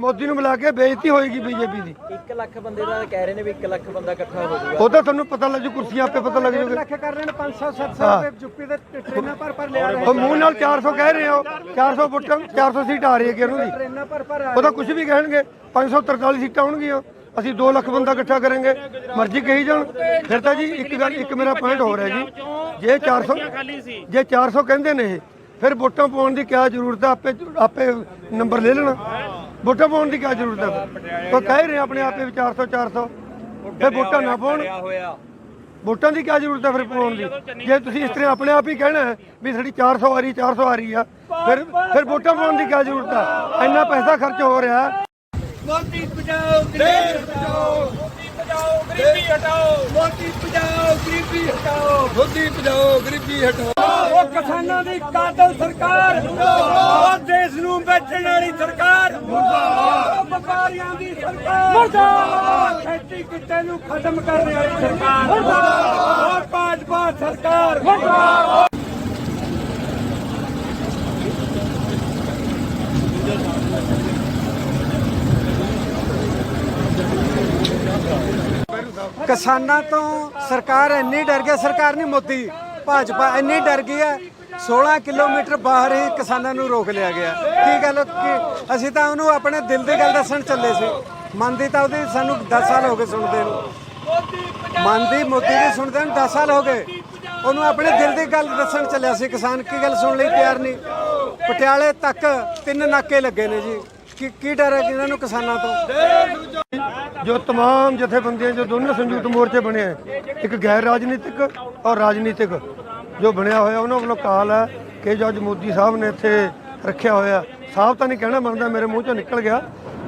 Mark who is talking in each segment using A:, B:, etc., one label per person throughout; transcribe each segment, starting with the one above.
A: ਮੋਦੀ ਨੂੰ ਮਿਲਾ ਕੇ ਬੇਇੱਜ਼ਤੀ ਹੋਏਗੀ ਬੀਜੇਪੀ ਦੀ।
B: 1 ਲੱਖ ਬੰਦੇ ਦਾ ਕਹਿ ਰਹੇ ਨੇ ਵੀ 1 ਲੱਖ ਬੰਦਾ ਇਕੱਠਾ ਹੋ ਜਾਊਗਾ।
A: ਉਹ ਤਾਂ ਤੁਹਾਨੂੰ ਪਤਾ ਲੱਗ ਜੂ ਕੁਰਸੀਆਂ ਆਪੇ ਪਤਾ ਲੱਗ ਜੂਗਾ।
C: ਲੱਖ ਕਰ ਰਹੇ ਨੇ 500 700 ਰੁਪਏ ਜੁੱਪੀ ਦੇ ਟ੍ਰੇਨਾਂ ਪਰ ਪਰ ਲਿਆ ਰਹੇ
A: ਉਹ ਮੂੰਹ ਨਾਲ 400 ਕਹਿ ਰਹੇ ਹੋ 400 ਵੋਟਾਂ 400 ਸੀਟ ਆ ਰਹੀ ਹੈ ਕਿ ਉਹਨੂੰ ਦੀ
C: ਟ੍ਰੇਨਾਂ ਪਰ ਪਰ ਆ
A: ਉਹ ਤਾਂ ਕੁਝ ਵੀ ਕਹਿਣਗੇ 543 ਸੀਟਾਂ ਆਉਣਗੀਆਂ ਅਸੀਂ 2 ਲੱਖ ਬੰਦਾ ਇਕੱਠਾ ਕਰਾਂਗੇ ਮਰਜ਼ੀ ਕਹੀ ਜਾਣ। ਫਿਰ ਤਾਂ ਜੀ ਇੱਕ ਗੱਲ ਇੱਕ ਮੇਰਾ ਪੁਆਇੰਟ ਹੋ ਰਿਹਾ ਜੀ ਜੇ 400 ਜੇ 400 ਕਹਿੰਦੇ ਨੇ ਇਹ ਫਿਰ ਵੋਟਾਂ ਪਾਉਣ ਦੀ ਕੀ ਜ਼ਰੂਰਤ ਹੈ ਆਪੇ ਆਪੇ ਨੰਬਰ ਲੈ ਲੈਣਾ। ਵੋਟਾਂ ਪਾਉਣ ਦੀ ਕੀ ਜ਼ਰੂਰਤ ਹੈ? ਉਹ ਕਹਿ ਰਹੇ ਆਪਣੇ ਆਪੇ ਵੀ 400 400 ਫਿਰ ਵੋਟਾਂ ਨਾ ਪਾਉਣ। ਵੋਟਾਂ ਦੀ ਕੀ ਜ਼ਰੂਰਤ ਹੈ ਫਿਰ ਪਾਉਣ ਦੀ? ਜੇ ਤੁਸੀਂ ਇਸ ਤਰ੍ਹਾਂ ਆਪਣੇ ਆਪ ਹੀ ਕਹਿਣਾ ਹੈ ਵੀ ਸਾਡੀ 400 ਆ ਰਹੀ 400 ਆ ਰਹੀ ਆ ਫਿਰ ਫਿਰ ਵੋਟਾਂ ਪਾਉਣ ਦੀ ਕੀ ਜ਼ਰੂਰਤ ਹੈ? ਇੰਨਾ ਪੈਸਾ ਖਰਚ ਹੋ ਰਿਹਾ ਹੈ।
C: ਮੋਦੀ ਬਚਾਓ ਗਰੀਬੀ ਹਟਾਓ। ਮੋਦੀ ਬਚਾਓ ਗਰੀਬੀ ਹਟਾਓ। ਮੋਦੀ ਬਚਾਓ ਗਰੀਬੀ ਹਟਾਓ।
A: ਮੋਦੀ ਬਚਾਓ ਗਰੀਬੀ ਹਟਾਓ।
C: ਉਹ ਕਿਸਾਨਾਂ ਦੀ ਕਾਤਲ ਸਰਕਾਰ। ਵੇਚਣ ਵਾਲੀ ਸਰਕਾਰ। ਉਹ ਵਪਾਰੀਆਂ ਦੀ ਸਰਕਾਰ। ਮੁਰਦਾਬਾਦ। ਖੇਤੀ ਕਿੱਤੇ ਨੂੰ ਖਤਮ ਕਰਨ ਵਾਲੀ ਸਰਕਾਰ। ਮੁਰਦਾਬਾਦ। ਉਹ ਭਾਜਪਾ ਸਰਕਾਰ। ਮੁਰਦਾਬਾਦ। ਕਿਸਾਨਾਂ ਤੋਂ ਸਰਕਾਰ ਇੰਨੀ ਡਰ ਗਈ ਸਰਕਾਰ ਨਹੀਂ ਮੋਦੀ। ਭਾਜਪਾ ਇੰਨੀ ਡਰ ਗਈ ਹੈ 16 ਕਿਲੋਮੀਟਰ ਬਾਹਰ ਹੀ ਕਿਸਾਨਾਂ ਨੂੰ ਰੋਕ ਲਿਆ ਗਿਆ ਕੀ ਗੱਲ ਕੀ ਅਸੀਂ ਤਾਂ ਉਹਨੂੰ ਆਪਣੇ ਦਿਲ ਦੀ ਗੱਲ ਦੱਸਣ ਚੱਲੇ ਸੀ ਮਨ ਦੀ ਤਾਂ ਉਹਦੀ ਸਾਨੂੰ 10 ਸਾਲ ਹੋ ਗਏ ਸੁਣਦੇ ਨੂੰ ਮਨ ਦੀ ਮੋਦੀ ਦੀ ਸੁਣਦੇ ਨੂੰ 10 ਸਾਲ ਹੋ ਗਏ ਉਹਨੂੰ ਆਪਣੇ ਦਿਲ ਦੀ ਗੱਲ ਦੱਸਣ ਚੱਲਿਆ ਸੀ ਕਿਸਾਨ ਕੀ ਗੱਲ ਸੁਣ ਲਈ ਤਿਆਰ ਨਹੀਂ ਪਟਿਆਲੇ ਤੱਕ ਤਿੰਨ ਨਾਕੇ ਲੱਗੇ ਨੇ ਜੀ ਕੀ ਕੀ ਡਰ ਹੈ ਇਹਨਾਂ ਨੂੰ ਕਿਸਾਨਾਂ ਤੋਂ
A: ਜੋ तमाम ਜਥੇਬੰਦੀਆਂ ਜੋ ਦੋਨੋਂ ਸੰਯੁਕਤ ਮੋਰਚੇ ਬਣੇ ਹੈ ਇੱਕ ਗੈਰ ਰਾਜਨੀਤਿਕ ਔਰ ਰਾਜਨੀਤਿਕ ਜੋ ਬਣਿਆ ਹੋਇਆ ਉਹਨਾਂ ਵੱਲੋਂ ਕਾਲ ਹੈ ਕਿ ਜੋ ਅੱਜ ਮੋਦੀ ਸਾਹਿਬ ਨੇ ਇੱਥੇ ਰੱਖਿਆ ਹੋਇਆ। ਸਾਫ਼ ਤਾਂ ਨਹੀਂ ਕਹਿਣਾ ਮੰਨਦਾ ਮੇਰੇ ਮੂੰਹ ਚੋਂ ਨਿਕਲ ਗਿਆ।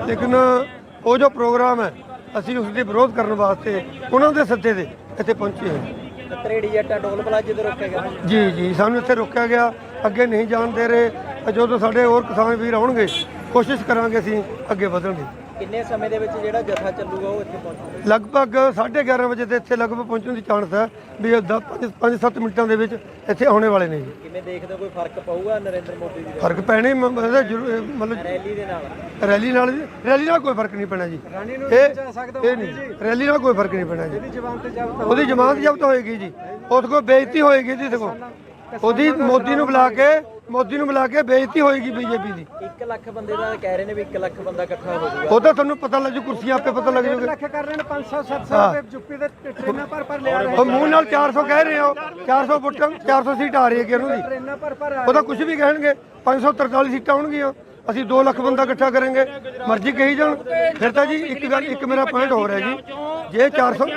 A: ਲੇਕਿਨ ਉਹ ਜੋ ਪ੍ਰੋਗਰਾਮ ਹੈ ਅਸੀਂ ਉਸ ਦੇ ਵਿਰੋਧ ਕਰਨ ਵਾਸਤੇ ਉਹਨਾਂ ਦੇ ਸੱਦੇ ਤੇ ਇੱਥੇ ਪਹੁੰਚੇ ਹਾਂ
B: ਤਰੇੜੀ ਜੱਟਾ ਟੋਲ ਪਲਾਜ਼ੇ ਤੇ ਰੋਕਿਆ ਗਿਆ।
A: ਜੀ ਜੀ ਸਾਨੂੰ ਇੱਥੇ ਰੋਕਿਆ ਗਿਆ। ਅੱਗੇ ਨਹੀਂ ਜਾਣ ਦੇ ਰਹੇ ਜਦੋਂ ਸਾਡੇ ਹੋਰ ਕਿਸਾਨ ਵੀਰ ਆਉਣਗੇ ਕੋਸ਼ਿਸ਼ ਕਰਾਂਗੇ ਅਸੀਂ ਅੱਗੇ ਵਧਣ ਦੀ।
B: ਕਿੰਨੇ ਸਮੇਂ ਦੇ ਵਿੱਚ ਜਿਹੜਾ ਜਥਾ ਚੱਲੂਗਾ ਉਹ ਇੱਥੇ ਪਹੁੰਚੂਗਾ?
A: ਲਗਭਗ 11:30 ਵਜੇ ਤੇ ਇੱਥੇ ਲਗਭਗ ਪਹੁੰਚਣ ਦੀ ਚਾਂਸ ਹੈ ਵੀ 5-7 ਮਿੰਟਾਂ ਦੇ ਵਿੱਚ ਇੱਥੇ ਆਉਣੇ ਵਾਲੇ ਨੇ ਜੀ।
B: ਕਿਵੇਂ ਦੇਖਦੇ ਹੋ ਕੋਈ ਫ਼ਰਕ ਪਊਗਾ ਨਰਿੰਦਰ ਮੋਦੀ ਦੀ
A: ਫ਼ਰਕ ਪੈਣੇ ਮ- ਇਹਦਾ ਜ਼ਰੂਰ- ਇਹ ਮਤਲਬ
B: ਰੈਲੀ ਦੇ ਨਾਲ?
A: ਰੈਲੀ ਨਾਲ ਰੈਲੀ ਨਾਲ ਕੋਈ ਫ਼ਰਕ ਨਹੀਂ ਪੈਣਾ ਜੀ। ਇਹ ਇਹ ਨਹੀਂ ਰੈਲੀ ਨਾਲ ਕੋਈ ਫ਼ਰਕ ਨਹੀਂ ਪੈਣਾ ਜੀ।
C: ਤੇ
A: ਉਹਦੀ ਜ਼ਮਾਨਤ ਜ਼ਬਤ ਹੋਏਗੀ ਜੀ। ਉਸ ਕੋਲ ਬੇਇੱਜ਼ਤੀ ਹੋਏਗੀ ਜੀ ਦੇਖੋ। ਉਹਦੀ ਮੋਦੀ ਨੂੰ ਬੁਲਾ ਕੇ ਮੋਦੀ ਨੂੰ ਬੁਲਾ ਕੇ ਬੇਇੱਜ਼ਤੀ ਹੋਏਗੀ ਬੀਜੇਪੀ ਦੀ।
B: 1 ਲੱਖ ਬੰਦੇ ਦਾ ਕਹਿ ਰਹੇ ਨੇ ਵੀ 1 ਲੱਖ ਬੰਦਾ ਇਕੱਠਾ ਹੋ ਜਾਊਗਾ।
A: ਉਹ ਤਾਂ ਤੁਹਾਨੂੰ ਪਤਾ ਲੱਗ ਜੂ ਕੁਰਸੀਆਂ ਆਪੇ ਪਤਾ ਲੱਗ ਜੂਗਾ
C: ਲੱਖ ਕਰ ਰਹੇ ਨੇ 500 700 ਰੁਪਏ ਜੁੱਪੀ ਦੇ ਟ੍ਰੇਨਾਂ ਪਰ ਪਰ ਲਿਆ ਰਹੇ
A: ਉਹ ਮੂੰਹ ਨਾਲ 400 ਕਹਿ ਰਹੇ ਹੋ 400 ਵੋਟਾਂ 400 ਸੀਟ ਆ ਰਹੀ ਹੈ ਕਿ ਉਹਨੂੰ ਦੀ
C: ਟ੍ਰੇਨਾਂ ਪਰ ਪਰ ਆ
A: ਉਹ ਤਾਂ ਕੁਝ ਵੀ ਕਹਿਣਗੇ 543 ਸੀਟਾਂ ਆਉਣਗੀਆਂ। ਅਸੀਂ 2 ਲੱਖ ਬੰਦਾ ਇਕੱਠਾ ਕਰਾਂਗੇ। ਮਰਜ਼ੀ ਕਹੀ ਜਾਣ। ਫਿਰ ਤਾਂ ਜੀ ਇੱਕ ਗੱਲ ਇੱਕ ਮੇਰਾ ਪੁਆਇੰਟ ਹੋ ਰਿਹਾ ਜੀ ਜੇ 400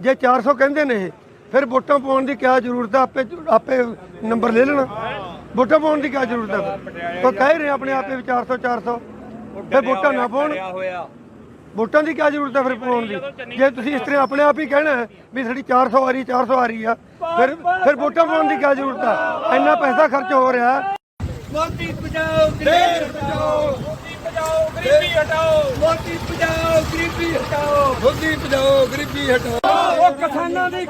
A: ਜੇ 400 ਕਹਿੰਦੇ ਨੇ ਇਹ ਫਿਰ ਵੋਟਾਂ ਪਾਉਣ ਦੀ ਕੀ ਜ਼ਰੂਰਤ ਹੈ ਆਪੇ ਆਪੇ ਨੰਬਰ ਲੈ ਲੈਣਾ। ਵੋਟਾਂ ਪਾਉਣ ਦੀ ਕੀ ਜ਼ਰੂਰਤ ਹੈ? ਉਹ ਕਹਿ ਰਹੇ ਆਪਣੇ ਆਪੇ ਵੀ 400 400 ਫਿਰ ਵੋਟਾਂ ਨਾ ਪਾਉਣ। ਵੋਟਾਂ ਦੀ ਕੀ ਜ਼ਰੂਰਤ ਹੈ ਫਿਰ ਪਾਉਣ ਦੀ? ਜੇ ਤੁਸੀਂ ਇਸ ਤਰ੍ਹਾਂ ਆਪਣੇ ਆਪ ਹੀ ਕਹਿਣਾ ਹੈ ਵੀ ਸਾਡੀ 400 ਆ ਰਹੀ 400 ਆ ਰਹੀ ਆ ਫਿਰ ਫਿਰ ਵੋਟਾਂ ਪਾਉਣ ਦੀ ਕੀ ਜ਼ਰੂਰਤ ਹੈ? ਇੰਨਾ ਪੈਸਾ ਖਰਚ ਹੋ ਰਿਹਾ।
C: ਮੋਦੀ ਬਚਾਓ ਗਰੀਬੀ ਹਟਾਓ। ਮੋਦੀ ਬਚਾਓ ਗਰੀਬੀ ਹਟਾਓ। ਮੋਦੀ ਬਚਾਓ ਗਰੀਬੀ ਹਟਾਓ।
A: ਮੋਦੀ ਬਚਾਓ ਗਰੀਬੀ ਹਟਾਓ।
C: ਉਹ ਕਿਸਾਨਾਂ ਦੀ